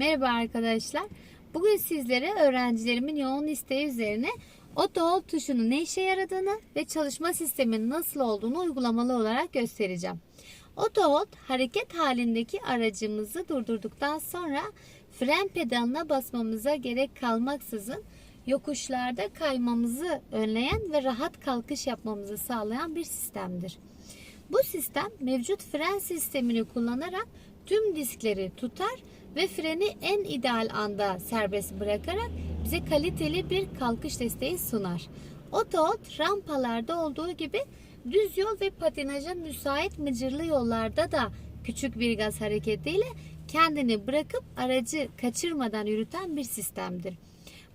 Merhaba arkadaşlar. Bugün sizlere öğrencilerimin yoğun isteği üzerine oto tuşunun ne işe yaradığını ve çalışma sisteminin nasıl olduğunu uygulamalı olarak göstereceğim. Oto hareket halindeki aracımızı durdurduktan sonra fren pedalına basmamıza gerek kalmaksızın yokuşlarda kaymamızı önleyen ve rahat kalkış yapmamızı sağlayan bir sistemdir. Bu sistem mevcut fren sistemini kullanarak tüm diskleri tutar ve freni en ideal anda serbest bırakarak bize kaliteli bir kalkış desteği sunar. Otoot rampalarda olduğu gibi düz yol ve patinaja müsait mıcırlı yollarda da küçük bir gaz hareketiyle kendini bırakıp aracı kaçırmadan yürüten bir sistemdir.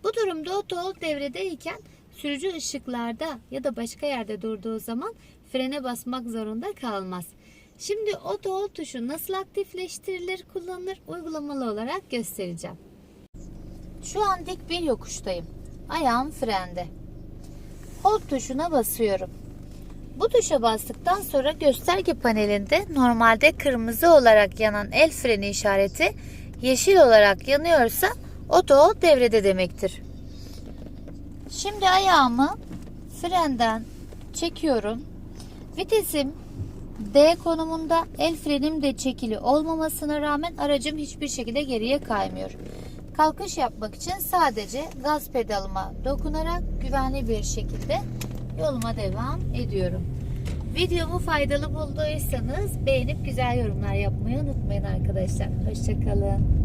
Bu durumda otool devredeyken sürücü ışıklarda ya da başka yerde durduğu zaman frene basmak zorunda kalmaz. Şimdi otool tuşu nasıl aktifleştirilir, kullanılır uygulamalı olarak göstereceğim. Şu an dik bir yokuştayım. Ayağım frende. Hold tuşuna basıyorum. Bu tuşa bastıktan sonra gösterge panelinde normalde kırmızı olarak yanan el freni işareti yeşil olarak yanıyorsa oto devrede demektir. Şimdi ayağımı frenden çekiyorum. Vitesim D konumunda el frenim de çekili olmamasına rağmen aracım hiçbir şekilde geriye kaymıyor. Kalkış yapmak için sadece gaz pedalıma dokunarak güvenli bir şekilde yoluma devam ediyorum. Videomu faydalı bulduysanız beğenip güzel yorumlar yapmayı unutmayın arkadaşlar. Hoşçakalın.